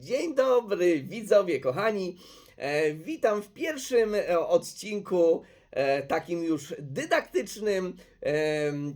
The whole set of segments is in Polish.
Dzień dobry, widzowie kochani. E, witam w pierwszym e, odcinku, e, takim już dydaktycznym,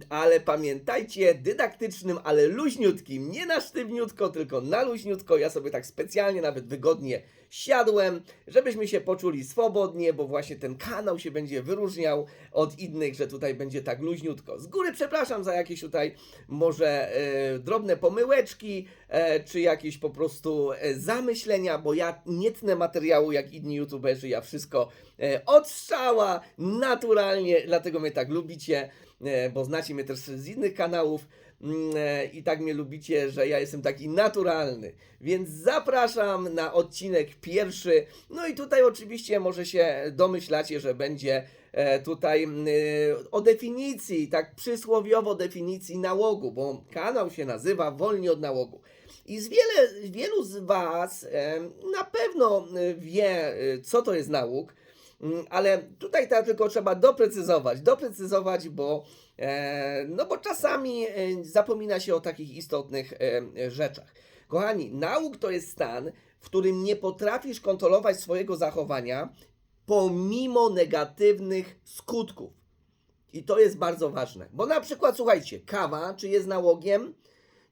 ale pamiętajcie, dydaktycznym, ale luźniutkim. Nie na sztywniutko, tylko na luźniutko. Ja sobie tak specjalnie, nawet wygodnie siadłem, żebyśmy się poczuli swobodnie, bo właśnie ten kanał się będzie wyróżniał od innych, że tutaj będzie tak luźniutko. Z góry przepraszam za jakieś tutaj może e, drobne pomyłeczki, e, czy jakieś po prostu e, zamyślenia, bo ja nie tnę materiału jak inni youtuberzy, ja wszystko e, od strzała, naturalnie, dlatego mnie tak lubicie, bo znacie mnie też z innych kanałów mm, e, i tak mnie lubicie, że ja jestem taki naturalny. Więc zapraszam na odcinek pierwszy. No i tutaj oczywiście może się domyślacie, że będzie e, tutaj mm, e, o definicji, tak przysłowiowo definicji nałogu, bo kanał się nazywa Wolni od nałogu. I z wiele, wielu z Was e, na pewno e, wie, e, co to jest nałóg, ale tutaj tak tylko trzeba doprecyzować, doprecyzować, bo, e, no bo czasami e, zapomina się o takich istotnych e, rzeczach. Kochani, nauk to jest stan, w którym nie potrafisz kontrolować swojego zachowania pomimo negatywnych skutków. I to jest bardzo ważne. Bo na przykład, słuchajcie, kawa, czy jest nałogiem?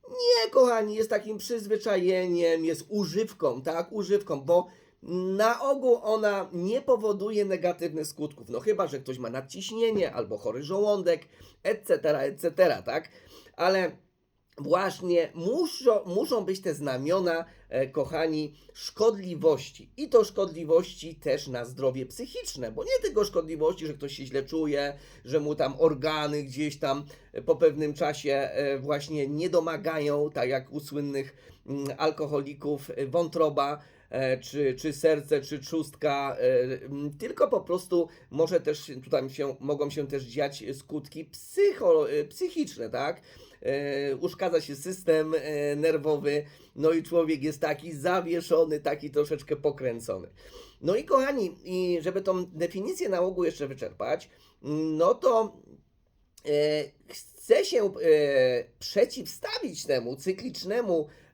Nie, kochani, jest takim przyzwyczajeniem, jest używką, tak? Używką, bo na ogół ona nie powoduje negatywnych skutków. No chyba, że ktoś ma nadciśnienie albo chory żołądek, etc., etc., tak? Ale właśnie muszą, muszą być te znamiona, e, kochani, szkodliwości. I to szkodliwości też na zdrowie psychiczne, bo nie tylko szkodliwości, że ktoś się źle czuje, że mu tam organy gdzieś tam e, po pewnym czasie e, właśnie nie domagają, tak jak u słynnych mm, alkoholików, e, wątroba, czy, czy serce, czy trzustka, e, tylko po prostu może też tutaj się, mogą się też dziać skutki psycho, e, psychiczne, tak? E, uszkadza się system e, nerwowy, no i człowiek jest taki zawieszony, taki troszeczkę pokręcony. No i kochani, i żeby tą definicję nałogu jeszcze wyczerpać, no to e, chce się e, przeciwstawić temu cyklicznemu, e,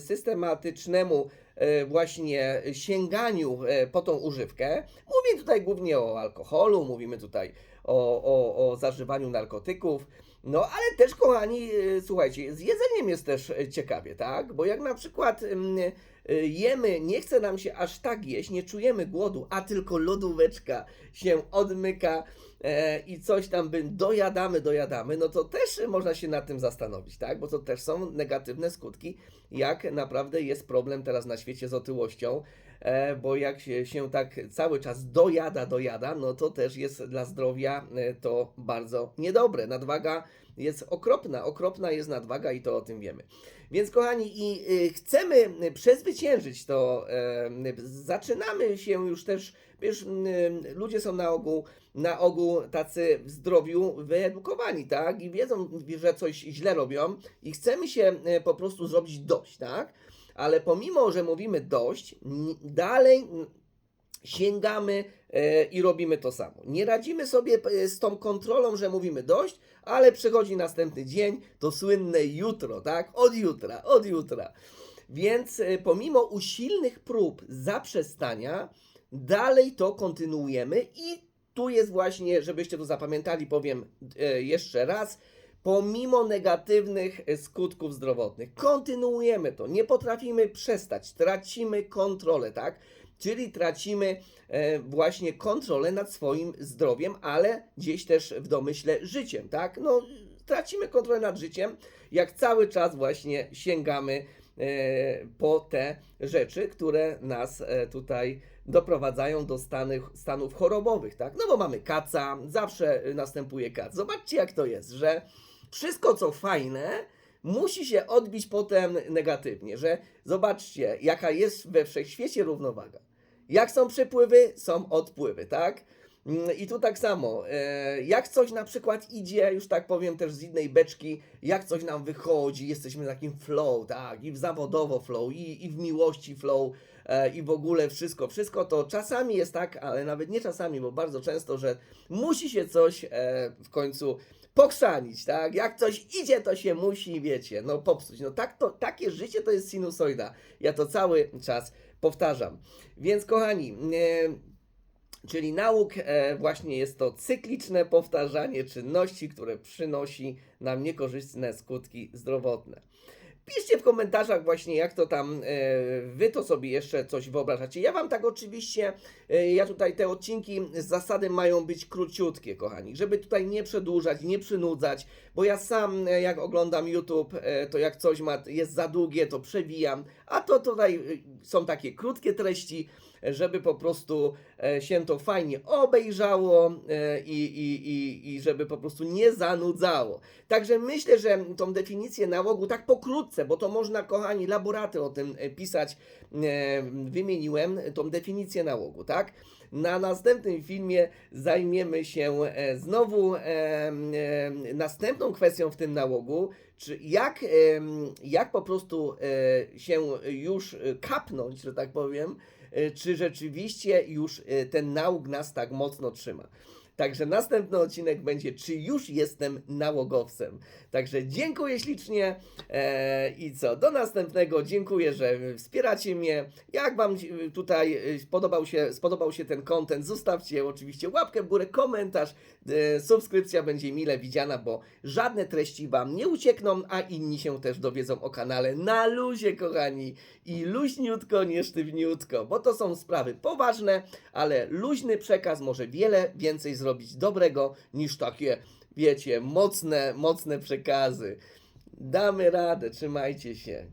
systematycznemu e, właśnie sięganiu e, po tą używkę. Mówię tutaj głównie o alkoholu, mówimy tutaj o, o, o zażywaniu narkotyków. No, ale też, kochani, e, słuchajcie, z jedzeniem jest też e, ciekawie, tak? Bo jak na przykład mm, e, jemy, nie chce nam się aż tak jeść, nie czujemy głodu, a tylko lodóweczka się odmyka i coś tam dojadamy, dojadamy, no to też można się nad tym zastanowić, tak? Bo to też są negatywne skutki, jak naprawdę jest problem teraz na świecie z otyłością, bo jak się, tak cały czas dojada, dojada, no to też jest dla zdrowia e, to bardzo niedobre. Nadwaga jest okropna, okropna jest nadwaga i to o tym wiemy. Więc kochani, i y, chcemy przezwyciężyć to, e, zaczynamy się już też, wiesz, ludzie są na ogół, na ogół tacy w zdrowiu wyedukowani, tak? I wiedzą, że coś źle robią i chcemy się e, po prostu zrobić dość, tak? Ale pomimo, że mówimy dość, dalej sięgamy e, i robimy to samo. Nie radzimy sobie e, z tą kontrolą, że mówimy dość, ale przychodzi następny dzień, to słynne jutro, tak? Od jutra, od jutra. Więc e, pomimo usilnych prób zaprzestania, dalej to kontynuujemy i tu jest właśnie, żebyście to zapamiętali, powiem jeszcze raz, pomimo negatywnych e, skutków zdrowotnych, kontynuujemy to, nie potrafimy przestać, tracimy kontrolę, tak? Czyli tracimy e, właśnie kontrolę nad swoim zdrowiem, ale gdzieś też w domyśle życiem, tak? No, tracimy kontrolę nad życiem, jak cały czas właśnie sięgamy e, po te rzeczy, które nas tutaj doprowadzają do stanów, stanów chorobowych, tak? No bo mamy kaca, zawsze następuje kac. Zobaczcie jak to jest, że wszystko co fajne musi się odbić potem negatywnie, że zobaczcie jaka jest we wszechświecie równowaga. Jak są przepływy, są odpływy, tak? Mm, I tu tak samo, e, jak coś na przykład idzie, już tak powiem też z innej beczki, jak coś nam wychodzi, jesteśmy takim flow, tak, i w zawodowo flow, i, i w miłości flow, i w ogóle wszystko, wszystko to czasami jest tak, ale nawet nie czasami, bo bardzo często, że musi się coś e, w końcu pokrzanić, tak? Jak coś idzie, to się musi, wiecie, no popsuć. No tak to, takie życie to jest sinusoida. Ja to cały czas powtarzam. Więc kochani, e, Czyli nauk e, właśnie jest to cykliczne powtarzanie czynności, które przynosi nam niekorzystne skutki zdrowotne. Piszcie w komentarzach właśnie, jak to tam e, wy to sobie jeszcze coś wyobrażacie. Ja wam tak oczywiście, e, ja tutaj te odcinki z zasady mają być króciutkie, kochani, żeby tutaj nie przedłużać, nie przynudzać, bo ja sam e, jak oglądam YouTube, to jak coś ma, jest za długie, to przewijam, a to tutaj e, są takie krótkie treści, żeby po prostu e, się to fajnie obejrzało e, i, i, i, i żeby po prostu nie zanudzało. Także myślę, że tą definicję nałogu tak pokrótce, bo to można, kochani, laboraty o tym e, pisać, wymieniłem tą definicję nałogu, tak? Na następnym filmie zajmiemy się e, znowu następną kwestią w tym nałogu, czy jak, jak po prostu e, się już kapnąć, że tak powiem, e, czy rzeczywiście już ten nauk nas tak mocno trzyma. Także następny odcinek będzie, czy już jestem nałogowcem. Także dziękuję ślicznie e, i co, do następnego. Dziękuję, że wspieracie mnie. Jak Wam e, tutaj e, spodobał się, spodobał się ten content, zostawcie oczywiście łapkę w górę, komentarz, subskrypcja będzie mile widziana, bo żadne treści Wam nie uciekną, a inni się też dowiedzą o kanale na luzie, kochani. I luźniutko, nie sztywniutko, bo to są sprawy poważne, ale luźny przekaz może wiele więcej zrobić dobrego niż takie, wiecie, mocne, mocne przekazy. Damy radę, trzymajcie się.